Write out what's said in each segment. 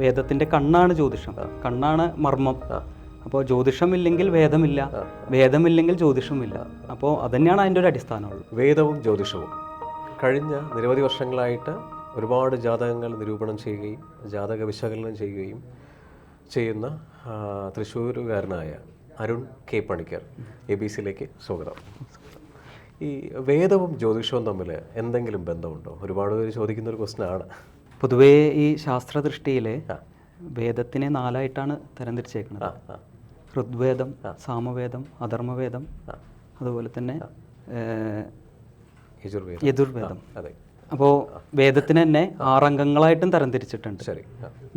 വേദത്തിന്റെ കണ്ണാണ് ജ്യോതിഷം. കണ്ണാണ് മർമ്മം. അപ്പോൾ ജ്യോതിഷമില്ലെങ്കിൽ വേദമില്ല. വേദമില്ലെങ്കിൽ ജ്യോതിഷമില്ല അപ്പോൾ അതന്നെയാണ് അതിന്റെ ഒരു അടിസ്ഥാനമുള്ളത് വേദവും ജ്യോതിഷവും. കഴിഞ്ഞ നിരവധി വർഷങ്ങളായിട്ട് ഒരുപാട് ജാതകങ്ങൾ നിരൂപണം ചെയ്യുകയും ജാതക വിശകലനം ചെയ്യുകയും ചെയ്യുന്ന തൃശ്ശൂരുകാരനായ Arun K Panicker A B സിയിലേക്ക് സ്വാഗതം. ഈ വേദവും ജ്യോതിഷവും തമ്മിൽ എന്തെങ്കിലും ബന്ധമുണ്ടോ? ഒരുപാട് പേര് ചോദിക്കുന്ന ഒരു ക്വസ്റ്റൻ ആണ്. പൊതുവേ ഈ ശാസ്ത്രദൃഷ്ടിയിൽ. വേദത്തിനെ നാലായിട്ടാണ് തരംതിരിച്ചേക്കുന്നത്. ഋഗ്വേദം സാമവേദം അധർമ്മവേദം അതുപോലെ തന്നെ യജുർവേദം. അപ്പോൾ വേദത്തിന് തന്നെ ആറംഗങ്ങളായിട്ടും തരംതിരിച്ചിട്ടുണ്ട്.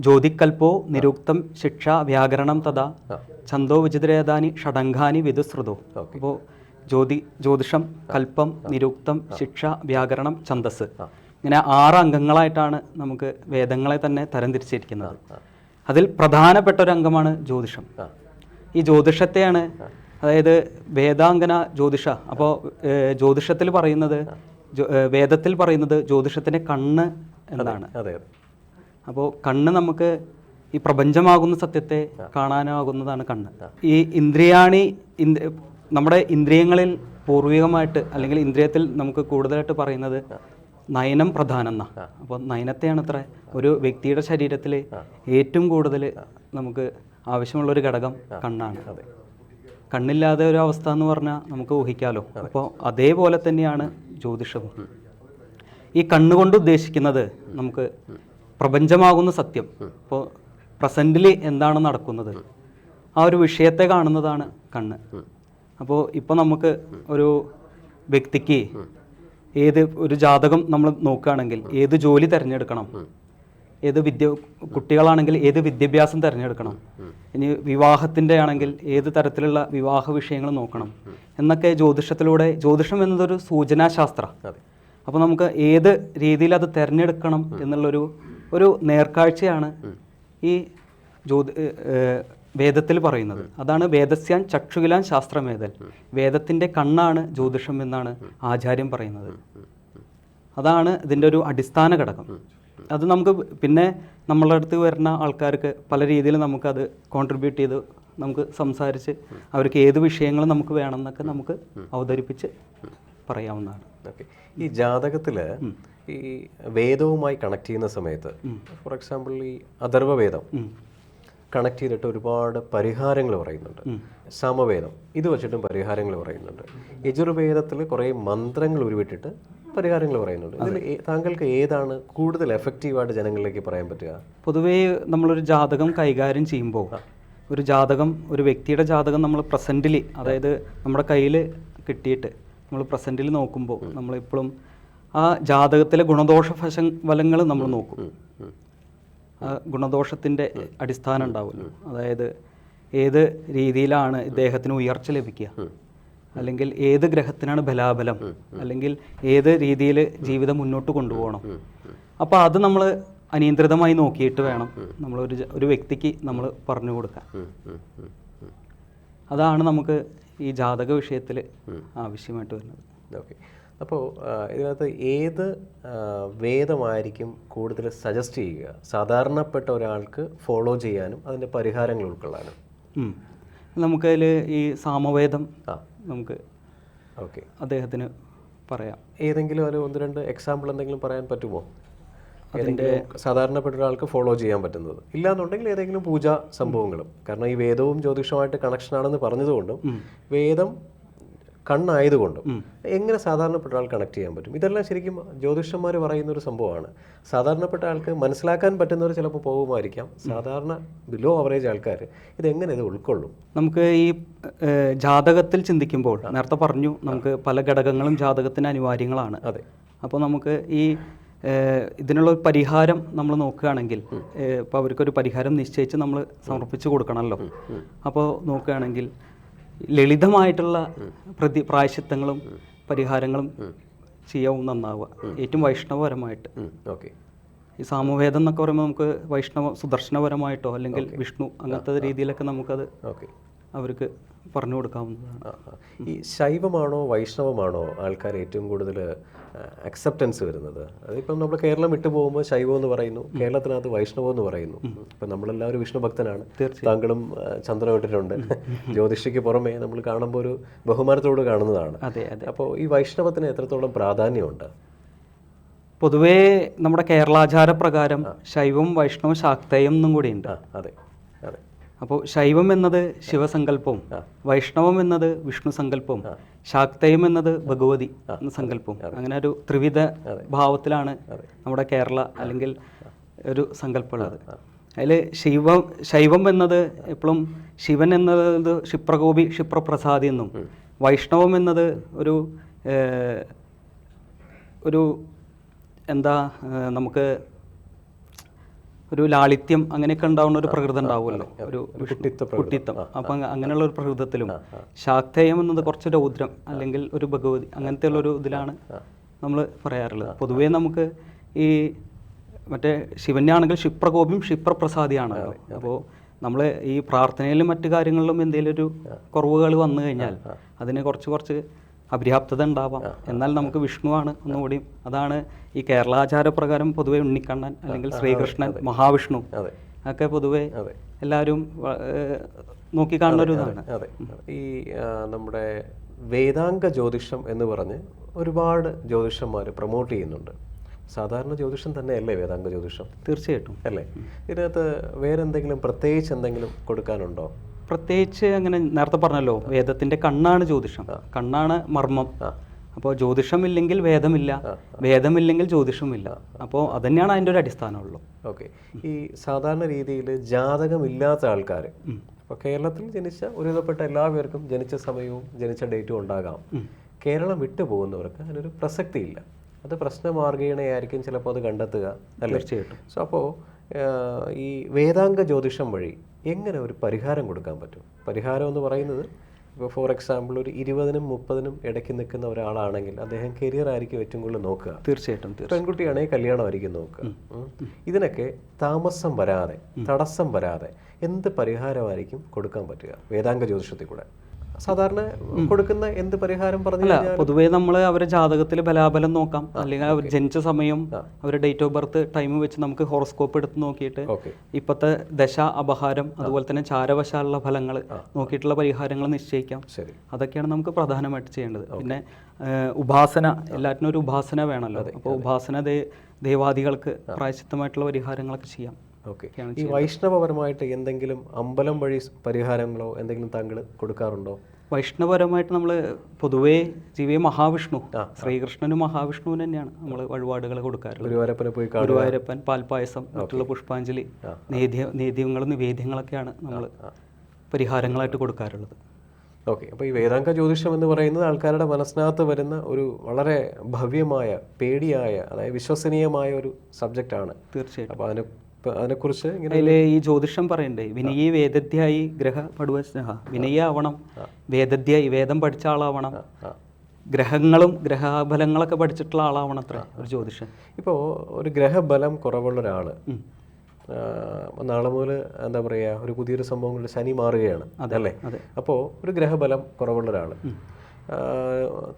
ജ്യോതിക്കൽപ്പോ നിരുക്തം ശിക്ഷ വ്യാകരണം തഥാ. ഛന്തോ വിചിത്രേതാനി ഷടങ്കാനി വിദുശ്രുതോ. അപ്പോൾ ജ്യോതി ജ്യോതിഷം കൽപ്പം നിരുക്തം ശിക്ഷ വ്യാകരണം ഛന്തസ് ഇങ്ങനെ ആറ് അംഗങ്ങളായിട്ടാണ് നമുക്ക് വേദങ്ങളെ തന്നെ തരംതിരിച്ചിരിക്കുന്നത്. അതിൽ പ്രധാനപ്പെട്ട ഒരു അംഗമാണ് ജ്യോതിഷം. ഈ ജ്യോതിഷത്തെയാണ് അതായത് വേദാംഗന ജ്യോതിഷ. അപ്പോൾ ജ്യോതിഷത്തിൽ പറയുന്നത് വേദത്തിൽ പറയുന്നത് ജ്യോതിഷത്തിന്റെ കണ്ണ് എന്നാണ്. അപ്പോൾ കണ്ണ് നമുക്ക് ഈ പ്രപഞ്ചമാകുന്ന സത്യത്തെ കാണാനാകുന്നതാണ് കണ്ണ്. ഈ ഇന്ദ്രിയാണി നമ്മുടെ ഇന്ദ്രിയങ്ങളിൽ പൂർവികമായിട്ട് അല്ലെങ്കിൽ ഇന്ദ്രിയത്തിൽ നമുക്ക് കൂടുതലായിട്ട് പറയുന്നത് നയനം പ്രധാനം എന്നാ അപ്പോൾ നയനത്തെയാണ് അത്ര ഒരു വ്യക്തിയുടെ ശരീരത്തിൽ ഏറ്റവും കൂടുതൽ നമുക്ക് ആവശ്യമുള്ള ഒരു ഘടകം കണ്ണാണ്. കണ്ണില്ലാതെ ഒരു അവസ്ഥ എന്ന് പറഞ്ഞാൽ നമുക്ക് ഊഹിക്കാലോ. അപ്പോൾ അതേപോലെ തന്നെയാണ് ജ്യോതിഷവും. ഈ കണ്ണുകൊണ്ട് ഉദ്ദേശിക്കുന്നത് നമുക്ക് പ്രപഞ്ചമാകുന്ന സത്യം. ഇപ്പോൾ പ്രസന്റിൽ എന്താണ് നടക്കുന്നത്? ആ ഒരു വിഷയത്തെ കാണുന്നതാണ് കണ്ണ്. അപ്പോൾ ഇപ്പോൾ നമുക്ക് ഒരു വ്യക്തിക്ക് ഏത് ഒരു ജാതകം നമ്മൾ നോക്കുകയാണെങ്കിൽ ഏത് ജോലി തിരഞ്ഞെടുക്കണം? ഏത് വിദ്യ കുട്ടികളാണെങ്കിൽ ഏത് വിദ്യാഭ്യാസം തിരഞ്ഞെടുക്കണം? ഇനി വിവാഹത്തിന്റെ ആണെങ്കിൽ ഏത് തരത്തിലുള്ള വിവാഹ വിഷയങ്ങൾ നോക്കണം? എന്നൊക്കെ ജ്യോതിഷത്തിലൂടെ ജ്യോതിഷം എന്നതൊരു സൂചനാശാസ്ത്ര. അപ്പോൾ നമുക്ക് ഏത് രീതിയിൽ അത് തിരഞ്ഞെടുക്കണം എന്നുള്ളൊരു ഒരു നേർക്കാഴ്ചയാണ് ഈ ജ്യോതി വേദത്തിൽ പറയുന്നത്. അതാണ് വേദസ്യാൻ ചക്ഷുകിലാൻ ശാസ്ത്രമേതൽ. വേദത്തിന്റെ കണ്ണാണ് ജ്യോതിഷം എന്നാണ് ആചാര്യം പറയുന്നത്. അതാണ് ഇതിന്റെ ഒരു അടിസ്ഥാന ഘടകം. അത് നമുക്ക് പിന്നെ നമ്മളുടെ അടുത്ത് വരുന്ന ആൾക്കാർക്ക് പല രീതിയിൽ നമുക്കത് കോൺട്രിബ്യൂട്ട് ചെയ്ത് നമുക്ക് സംസാരിച്ച് അവർക്ക് ഏത് വിഷയങ്ങൾ നമുക്ക് വേണമെന്നൊക്കെ നമുക്ക് അവതരിപ്പിച്ച് പറയാവുന്നതാണ്. ഓക്കെ. ഈ ജാതകത്തിൽ ഈ വേദവുമായി കണക്ട് ചെയ്യുന്ന സമയത്ത് ഫോർ എക്സാമ്പിൾ ഈ അഥർവവേദം കണക്ട് ചെയ്തിട്ട് ഒരുപാട് പരിഹാരങ്ങൾ പറയുന്നുണ്ട്. സമവേദം. ഇത് വെച്ചിട്ടും പരിഹാരങ്ങൾ പറയുന്നുണ്ട്. യജുർവേദത്തിൽ കുറേ മന്ത്രങ്ങൾ ഉരുവിട്ടിട്ട് പരിഹാരങ്ങൾ പറയുന്നുണ്ട്. ഇതിൽ താങ്കൾക്ക് ഏതാണ് കൂടുതൽ എഫക്റ്റീവായിട്ട് ജനങ്ങളിലേക്ക് പറയാൻ പറ്റുക? പൊതുവേ നമ്മളൊരു ജാതകം കൈകാര്യം ചെയ്യുമ്പോൾ ഒരു ജാതകം ഒരു വ്യക്തിയുടെ ജാതകം നമ്മൾ പ്രസന്റിൽ അതായത് നമ്മുടെ കയ്യിൽ കിട്ടിയിട്ട് നമ്മൾ പ്രസന്റിൽ നോക്കുമ്പോൾ നമ്മളെപ്പോഴും ആ ജാതകത്തിലെ ഗുണദോഷ ഫശ ഫലങ്ങൾ നമ്മൾ നോക്കും. ഗുണദോഷത്തിന്റെ അടിസ്ഥാനം ഉണ്ടാവുമല്ലോ. അതായത് ഏത് രീതിയിലാണ് ഇദ്ദേഹത്തിന് ഉയർച്ച ലഭിക്കുക? അല്ലെങ്കിൽ ഏത് ഗ്രഹത്തിനാണ് ബലാബലം? അല്ലെങ്കിൽ ഏത് രീതിയിൽ ജീവിതം മുന്നോട്ട് കൊണ്ടുപോകണം? അപ്പോൾ അത് നമ്മൾ അനിയന്ത്രിതമായി നോക്കിയിട്ട് വേണം നമ്മൾ ഒരു ഒരു വ്യക്തിക്ക് നമ്മൾ പറഞ്ഞു കൊടുക്കാൻ. അതാണ് നമുക്ക് ഈ ജാതക വിഷയത്തിൽ ആവശ്യമായിട്ട് വരുന്നത്. ഓക്കെ. അപ്പോൾ ഇതിനകത്ത് ഏത് വേദമായിരിക്കും കൂടുതൽ സജസ്റ്റ് ചെയ്യുക? സാധാരണപ്പെട്ട ഒരാൾക്ക് ഫോളോ ചെയ്യാനും അതിന്റെ പരിഹാരങ്ങൾ ഉൾക്കൊള്ളാനും. നമുക്കതിൽ ഈ സാമവേദം ആ. നമുക്ക് ഓക്കെ. അദ്ദേഹത്തിന് പറയാം. ഏതെങ്കിലും ഒരു ഒന്ന് രണ്ട് എക്സാമ്പിൾ എന്തെങ്കിലും പറയാൻ പറ്റുമോ? അതിന്റെ സാധാരണപ്പെട്ട ഒരാൾക്ക് ഫോളോ ചെയ്യാൻ പറ്റുന്നത്. ഇല്ലാന്നുണ്ടെങ്കിൽ ഏതെങ്കിലും പൂജാ സംഭവങ്ങളും. കാരണം ഈ വേദവും ജ്യോതിഷവുമായിട്ട് കണക്ഷൻ ആണെന്ന് പറഞ്ഞതുകൊണ്ടും വേദം കണ്ണായതുകൊണ്ടും എങ്ങനെ സാധാരണപ്പെട്ട ആൾ കണക്ട് ചെയ്യാൻ പറ്റും? ഇതെല്ലാം ശരിക്കും ജ്യോതിഷന്മാർ പറയുന്ന ഒരു സംഭവമാണ്. സാധാരണപ്പെട്ട ആൾക്ക് മനസ്സിലാക്കാൻ പറ്റുന്നവർ ചിലപ്പോൾ പോകുമായിരിക്കാം. സാധാരണ ബിലോ അവറേജ് ആൾക്കാർ ഇതെങ്ങനെ ഇത് ഉൾക്കൊള്ളും? നമുക്ക് ഈ ജാതകത്തിൽ ചിന്തിക്കുമ്പോൾ നേരത്തെ പറഞ്ഞു നമുക്ക് പല ഘടകങ്ങളും ജാതകത്തിന് അനിവാര്യങ്ങളാണ്. അതെ. അപ്പോൾ നമുക്ക് ഈ ഇതിനുള്ള ഒരു പരിഹാരം നമ്മൾ നോക്കുകയാണെങ്കിൽ ഇപ്പോൾ അവർക്കൊരു പരിഹാരം നിശ്ചയിച്ച് നമ്മൾ സമർപ്പിച്ച് കൊടുക്കണമല്ലോ. അപ്പോൾ നോക്കുകയാണെങ്കിൽ ലളിതമായിട്ടുള്ള പ്രതി പ്രായശിത്തങ്ങളും പരിഹാരങ്ങളും ചെയ്യാവും നന്നാവുക. ഏറ്റവും വൈഷ്ണവപരമായിട്ട്. ഓക്കെ ഈ സാമവേദം എന്നൊക്കെ പറയുമ്പോൾ നമുക്ക് വൈഷ്ണവ സുദർശനപരമായിട്ടോ അല്ലെങ്കിൽ വിഷ്ണു അങ്ങനത്തെ രീതിയിലൊക്കെ നമുക്കത് ഓക്കെ അവർക്ക് പറഞ്ഞു കൊടുക്കാവുന്നതാണ്. ഈ ശൈവമാണോ വൈഷ്ണവമാണോ ആൾക്കാർ ഏറ്റവും കൂടുതൽ അക്സെപ്റ്റൻസ് വരുന്നത്? അതിപ്പം നമ്മൾ കേരളം വിട്ടു പോകുമ്പോൾ ശൈവം എന്ന് പറയുന്നു കേരളത്തിനകത്ത് വൈഷ്ണവം എന്ന് പറയുന്നു. ഇപ്പം നമ്മളെല്ലാവരും വിഷ്ണു ഭക്തനാണ്. താങ്കളും ഇട്ടിട്ടുണ്ട്. ജ്യോതിഷയ്ക്ക് പുറമേ നമ്മൾ കാണുമ്പോൾ ഒരു ബഹുമാനത്തോട് കാണുന്നതാണ്. അതെ അതെ. അപ്പോൾ ഈ വൈഷ്ണവത്തിന് എത്രത്തോളം പ്രാധാന്യമുണ്ട്? പൊതുവേ നമ്മുടെ കേരളാചാര പ്രകാരം ശൈവം വൈഷ്ണവം ശാക്തയം എന്നും കൂടിയുണ്ട്. അതെ. അപ്പോൾ ശൈവം എന്നത് ശിവസങ്കല്പവും വൈഷ്ണവം എന്നത് വിഷ്ണു സങ്കല്പവും ശാക്തയും എന്നത് ഭഗവതി എന്ന സങ്കല്പവും. അങ്ങനെ ഒരു ത്രിവിധ ഭാവത്തിലാണ് നമ്മുടെ കേരള അല്ലെങ്കിൽ ഒരു സങ്കല്പമുള്ളത്. അതിൽ ശൈവം ശൈവം എന്നത് എപ്പോഴും ശിവൻ എന്നത് ക്ഷിപ്രകോപി ക്ഷിപ്രപ്രസാദി എന്നും വൈഷ്ണവം എന്നത് ഒരു ഒരു എന്താ നമുക്ക് ഒരു ലാളിത്യം അങ്ങനെയൊക്കെ ഉണ്ടാവുന്ന ഒരു പ്രകൃതം ഉണ്ടാവുമല്ലോ. ഒരു കുട്ടിത്തം അപ്പം അങ്ങ- അങ്ങനെയുള്ള ഒരു പ്രകൃതത്തിലും ശാക്തേയം എന്നത് കുറച്ച് രൗദ്രം അല്ലെങ്കിൽ ഒരു ഭഗവതി അങ്ങനത്തെ ഉള്ള ഒരു ഇതിലാണ് നമ്മൾ പറയാറുള്ളത്. പൊതുവേ നമുക്ക് ഈ മറ്റേ ശിവന്റെ ആണെങ്കിൽ ക്ഷിപ്രകോപിയും ക്ഷിപ്രപ്രസാദിയാണല്ലോ. അപ്പോൾ നമ്മൾ ഈ പ്രാർത്ഥനയിലും മറ്റു കാര്യങ്ങളിലും എന്തെങ്കിലും ഒരു കുറവുകൾ വന്നു കഴിഞ്ഞാൽ അതിനെ കുറച്ച് കുറച്ച് അപര്യാപ്തത ഉണ്ടാവാം എന്നാൽ നമുക്ക് വിഷ്ണുവാണ് ഒന്നുകൂടി. അതാണ് ഈ കേരളാചാര പ്രകാരം പൊതുവെ ഉണ്ണിക്കണ്ണൻ അല്ലെങ്കിൽ ശ്രീകൃഷ്ണൻ മഹാവിഷ്ണു അതെ. ഒക്കെ പൊതുവെ അതെ. എല്ലാവരും നോക്കിക്കാണുന്ന ഒരു ഇതാണ്. അതെ. ഈ നമ്മുടെ വേദാംഗ ജ്യോതിഷം എന്ന് പറഞ്ഞ് ഒരുപാട് ജ്യോതിഷന്മാർ പ്രൊമോട്ട് ചെയ്യുന്നുണ്ട്. സാധാരണ ജ്യോതിഷം തന്നെ അല്ലേ വേദാംഗ ജ്യോതിഷം? തീർച്ചയായിട്ടും. അല്ലേ? ഇതിനകത്ത് വേറെ എന്തെങ്കിലും പ്രത്യേകിച്ച് എന്തെങ്കിലും കൊടുക്കാനുണ്ടോ? പ്രത്യേകിച്ച് അങ്ങനെ നേരത്തെ പറഞ്ഞല്ലോ വേദത്തിന്റെ കണ്ണാണ് ജ്യോതിഷം. കണ്ണാണ് മർമ്മം. അപ്പോൾ ജ്യോതിഷം ഇല്ലെങ്കിൽ വേദമില്ല. വേദമില്ലെങ്കിൽ ജ്യോതിഷമില്ല അപ്പോൾ അതന്നെയാണ് അതിന്റെ ഒരു അടിസ്ഥാനമുള്ളൂ. ഓക്കെ. ഈ സാധാരണ രീതിയിൽ ജാതകമില്ലാത്ത ആൾക്കാർ അപ്പോൾ കേരളത്തിൽ ജനിച്ച ഒരുവിധപ്പെട്ട എല്ലാവർക്കും ജനിച്ച സമയവും ജനിച്ച ഡേറ്റും ഉണ്ടാകാം. കേരളം വിട്ടു പോകുന്നവർക്ക് അതിനൊരു പ്രസക്തിയില്ല. അത് പ്രശ്നമാർഗീണയായിരിക്കും ചിലപ്പോൾ അത് കണ്ടെത്തുക തീർച്ചയായിട്ടും. സോ അപ്പോൾ ഈ വേദാംഗ ജ്യോതിഷം വഴി എങ്ങനെ ഒരു പരിഹാരം കൊടുക്കാൻ പറ്റും? പരിഹാരം എന്ന് പറയുന്നത് ഇപ്പോൾ ഫോർ എക്സാമ്പിൾ ഒരു ഇരുപതിനും മുപ്പതിനും ഇടയ്ക്ക് നിൽക്കുന്ന ഒരാളാണെങ്കിൽ അദ്ദേഹം കരിയർ ആയിരിക്കും ഏറ്റവും കൂടുതൽ നോക്കുക. തീർച്ചയായിട്ടും പെൺകുട്ടിയാണെങ്കിൽ കല്യാണമായിരിക്കും നോക്കുക. ഇതിനൊക്കെ താമസം വരാതെ തടസ്സം വരാതെ എന്ത് പരിഹാരമായിരിക്കും കൊടുക്കാൻ പറ്റുക? വേദാംഗ ജ്യോതിഷത്തിൽ കൂടെ. സാധാരണ കൊടുക്കുന്ന എന്ത് പരിഹാരം പറഞ്ഞു അല്ല പൊതുവേ നമ്മൾ അവരെ ജാതകത്തിൽ ബലാബലം നോക്കാം. അല്ലെങ്കിൽ അവർ ജനിച്ച സമയം അവരുടെ ഡേറ്റ് ഓഫ് ബർത്ത് ടൈം വെച്ച് നമുക്ക് ഹോറോസ്കോപ്പ് എടുത്ത് നോക്കിയിട്ട് ഇപ്പോഴത്തെ ദശ അപഹാരം അതുപോലെ തന്നെ ചാരവശാലുള്ള ഫലങ്ങൾ നോക്കിയിട്ടുള്ള പരിഹാരങ്ങൾ നിശ്ചയിക്കാം. അതൊക്കെയാണ് നമുക്ക് പ്രധാനമായിട്ട് ചെയ്യേണ്ടത്. പിന്നെ ഉപാസന എല്ലാറ്റിനും ഒരു ഉപാസന വേണമല്ലോ അപ്പോൾ ഉപാസന ദേവാദികൾക്ക് പ്രായശിത്തമായിട്ടുള്ള പരിഹാരങ്ങളൊക്കെ ചെയ്യാം. ഓക്കെ. ഈ വൈഷ്ണവപരമായിട്ട് എന്തെങ്കിലും അമ്പലം വഴി പരിഹാരങ്ങളോ എന്തെങ്കിലും താങ്കൾ കൊടുക്കാറുണ്ടോ? വൈഷ്ണവപരമായിട്ട് നമ്മൾ പൊതുവേ ജീവിയെ മഹാവിഷ്ണു. ശ്രീകൃഷ്ണനും മഹാവിഷ്ണുവിന് തന്നെയാണ് നമ്മൾ വഴിപാടുകൾ കൊടുക്കാറുള്ളത്. ഗുരുവായൂരപ്പനെ പോയി ഗുരുവായൂരപ്പൻ പാൽപ്പായസം മറ്റുള്ള പുഷ്പാഞ്ജലി നേദ്യ നേദ്യങ്ങളും നിവേദ്യങ്ങളൊക്കെയാണ് നമ്മൾ പരിഹാരങ്ങളായിട്ട് കൊടുക്കാറുള്ളത്. ഓക്കെ. അപ്പോൾ ഈ വേദാംഗ ജ്യോതിഷം എന്ന് പറയുന്നത് ആൾക്കാരുടെ മനസ്സിനകത്ത് വരുന്ന ഒരു വളരെ ഭവ്യമായ പേടിയായ അതായത് വിശ്വസനീയമായ ഒരു സബ്ജക്റ്റാണ്. തീർച്ചയായിട്ടും. അപ്പോൾ അതിനെ അതിനെക്കുറിച്ച് ഇങ്ങനെ അതിൽ ഈ ജ്യോതിഷം പറയണ്ടേ വിനയീ വേദധ്യായി ഗ്രഹ പടുവ സ്നേഹ വിനയ ആവണം വേദധ്യായി വേദം പഠിച്ച ആളാവണം ഗ്രഹങ്ങളും ഗ്രഹഫലങ്ങളൊക്കെ പഠിച്ചിട്ടുള്ള ആളാവണം അത്ര ഒരു ജ്യോതിഷൻ. ഇപ്പോൾ ഒരു ഗ്രഹബലം കുറവുള്ള ഒരാൾ നാളെ മുതൽ എന്താ പറയുക ഒരു പുതിയൊരു സംഭവം ശനി മാറുകയാണ് അതല്ലേ അതെ. അപ്പോൾ ഒരു ഗ്രഹബലം കുറവുള്ള ഒരാൾ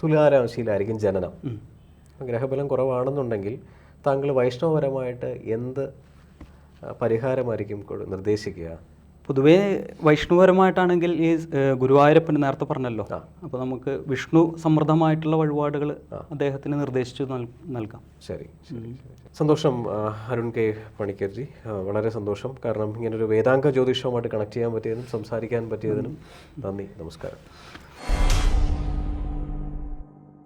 തുലാരാശിയിലായിരിക്കും ജനനം. ഗ്രഹബലം കുറവാണെന്നുണ്ടെങ്കിൽ താങ്കൾ വൈഷ്ണവപരമായിട്ട് എന്ത് പരിഹാരമായിരിക്കും നിർദ്ദേശിക്കുക. പൊതുവേ വൈഷ്ണുപരമായിട്ടാണെങ്കിൽ ഈ ഗുരുവായൂരപ്പൻ നേരത്തെ പറഞ്ഞല്ലോ. അപ്പോൾ നമുക്ക് വിഷ്ണു സമൃദ്ധമായിട്ടുള്ള വഴിപാടുകൾ അദ്ദേഹത്തിന് നിർദ്ദേശിച്ചു നൽകാം. ശരി. സന്തോഷം അരുൺ കെ പണിക്കർജി. വളരെ സന്തോഷം. കാരണം ഇങ്ങനൊരു വേദാംഗ ജ്യോതിഷവുമായിട്ട് കണക്ട് ചെയ്യാൻ പറ്റിയതിനും സംസാരിക്കാൻ പറ്റിയതിനും നന്ദി നമസ്കാരം.